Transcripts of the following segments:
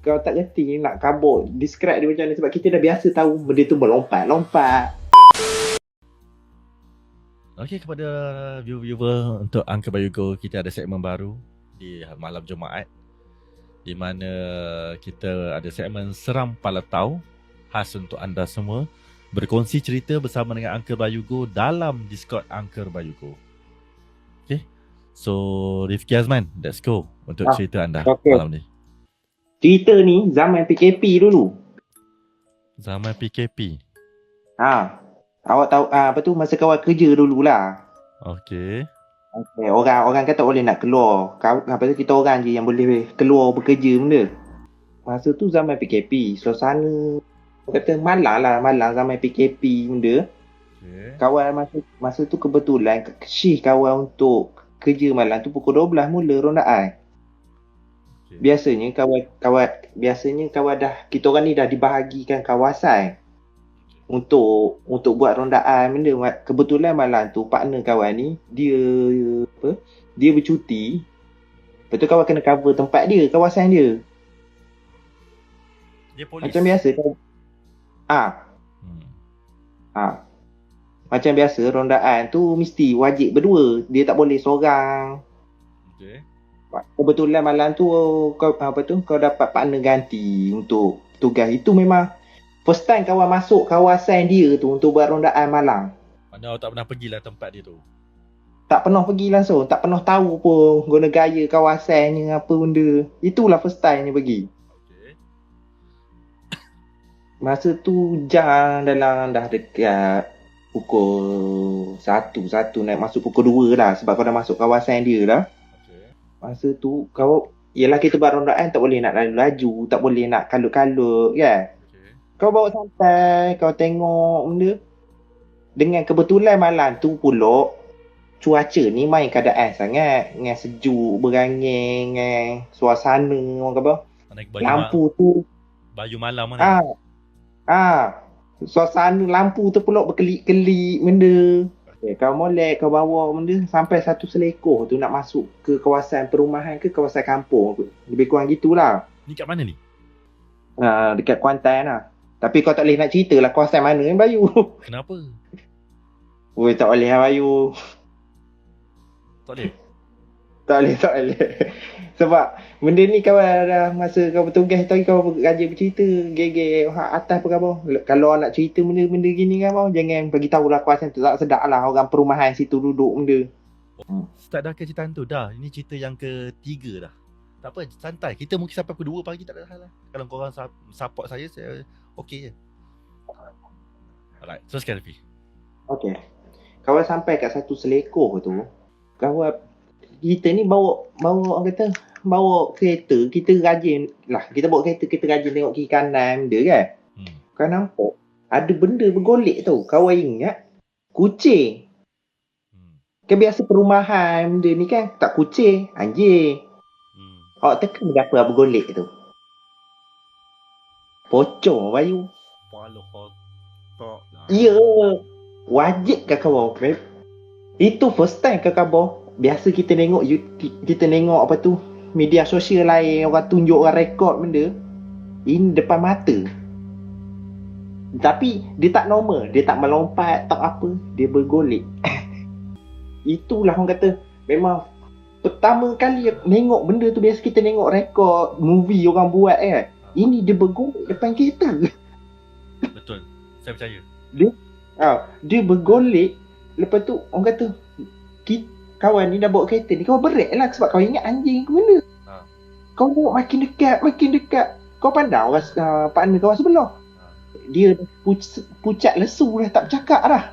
kau tak reti nak kabut describe dia macam mana sebab kita dah biasa tahu benda tu berlompat-lompat. Okey kepada viewer-viewer untuk Uncle Bayu Go kita ada segmen baru di malam Jumaat di mana kita ada segmen Seram Palatau khas untuk anda semua berkongsi cerita bersama dengan Uncle Bayu Go dalam Discord Uncle Bayu Go. Okay. So Rifki Azman, let's go untuk Ah, cerita anda okay. malam ni. Cerita ni zaman PKP dulu. Zaman PKP. Ha. Awak tahu ah, apa tu masa kawan kerja dululah. Okay. Okay, orang orang kata boleh nak keluar. Kau apa tu kita orang je yang boleh keluar bekerja benda. Masa tu zaman PKP, suasana kata malang lah malang zaman PKP benda. Okay. Kawan masa masa tu kebetulan shift kawan untuk kerja malam tu pukul 12 mula rondaan. Biasanya kawan kawan biasanya kawan dah kita orang ni dah dibahagikan kawasan untuk untuk buat rondaan benda. Kebetulan malam tu partner kawan ni dia apa dia bercuti. Lepas tu kawan kena cover tempat dia kawasan dia. Dia polis. macam biasa kau ah. Hmm. ah. Macam biasa rondaan tu mesti wajib berdua. Dia tak boleh seorang. Okay. Kebetulan malam tu kau apa tu kau dapat partner ganti untuk tugas itu memang first time kawan masuk kawasan dia tu untuk buat rondaan malam Mana awak tak pernah pergilah tempat dia tu. tak pernah pergi langsung tak pernah tahu pun guna gaya kawasannya apa benda itulah first time dia pergi Okay. masa tu jam dalam dah dekat pukul satu satu naik masuk pukul 2 lah sebab kau dah masuk kawasan dia lah Okay. Masa tu kau Yelah kita buat rondaan tak boleh nak laju-laju Tak boleh nak kalut-kalut kan? Okay. Kau bawa santai Kau tengok benda. Dengan kebetulan malam tu pula Cuaca ni main keadaan sangat. Dengan sejuk berangin Dengan suasana Orang kata Lampu tu. Ma- baju malam mana? ah, ah, Suasana lampu tu pula berkelip-kelip benda Okay, kau molek, kau bawa benda sampai satu selekoh tu nak masuk ke kawasan perumahan ke kawasan kampung. Lebih kurang gitulah. Ni kat mana ni? Ha, dekat Kuantan lah. Tapi kau tak boleh nak cerita lah kawasan mana kan Bayu. Kenapa? Oi, tak boleh lah Bayu. Tak boleh. Tak boleh, tak boleh. Sebab benda ni kau dah masa kau bertugas tadi kau raja bercerita. Gege hak atas apa kau. Kalau nak cerita benda-benda gini kan jangan bagi tahu lah kawasan tu tak sedap lah orang perumahan situ duduk benda. Start dah ke cerita hantu dah. Ini cerita yang ketiga dah. Tak apa, santai. Kita mungkin sampai pukul 2 pagi tak ada hal lah. Kalau korang sa- support saya, saya okey je. Alright, teruskan Rafi. Okey. Kawan sampai kat satu selekoh tu, kawan kita ni bawa bawa orang kata bawa kereta, kita rajin lah. Kita bawa kereta, kita rajin tengok kiri kanan dia kan. Hmm. Kau nampak ada benda bergolek tu. Kawan ingat kucing. Hmm. Kan biasa perumahan benda ni kan tak kucing, anjing. Hmm. Awak teka benda apa bergolek tu? Pocong Bayu. Palo hotok lah. Ya. Wajib ke kau Mem- Itu first time ke kau Biasa kita tengok YouTube, kita tengok apa tu media sosial lain orang tunjuk orang rekod benda. Ini depan mata. Tapi dia tak normal, dia tak melompat, tak apa, dia bergolek. Itulah orang kata memang pertama kali tengok benda tu biasa kita tengok rekod movie orang buat kan. Ini dia bergolek depan kita. Betul. Saya percaya. Ha, dia bergolek Lepas tu orang kata ki, Kawan ni dah bawa kereta ni Kau berat lah sebab kau ingat anjing ke mana Ha. Kau bawa makin dekat Makin dekat. Kau pandang orang uh, partner kawan sebelah. Ha. Dia puc- pucat lesu dah tak bercakap dah.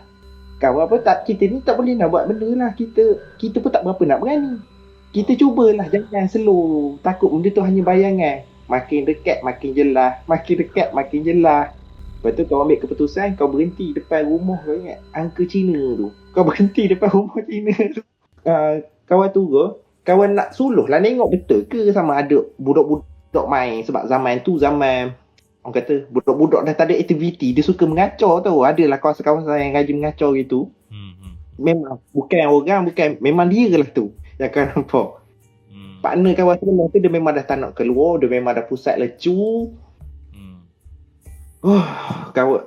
Kawan apa tak Kita ni tak boleh nak buat benda lah. Kita kita pun tak berapa nak berani. Kita cubalah Jangan slow. Takut benda tu hanya bayangan Makin dekat makin jelas. Makin dekat makin jelas. Lepas tu kau ambil keputusan kau berhenti depan rumah kau ingat angka Cina tu. Kau berhenti depan rumah Cina tu. Uh, kawan tu ke, kawan nak suluh lah tengok betul ke sama ada budak-budak main sebab zaman tu zaman orang kata budak-budak dah tak ada aktiviti dia suka mengacau tau. Adalah kawasan-kawasan yang rajin mengacau gitu. Hmm. Hmm. Memang bukan orang bukan memang dia lah tu yang kau nampak. Hmm. Partner kawan sebelah tu dia memang dah tak nak keluar, dia memang dah pusat lecu. Hmm. Oh, kau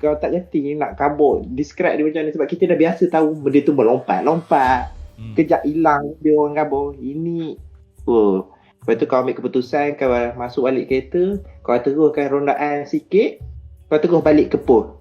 kau tak jati nak kabur. Describe dia macam mana sebab kita dah biasa tahu benda tu melompat-lompat. Hmm. Kejap hilang dia orang kabur. Ini oh. Lepas tu kau ambil keputusan kau masuk balik kereta, kau teruskan rondaan sikit, kau terus balik ke pos.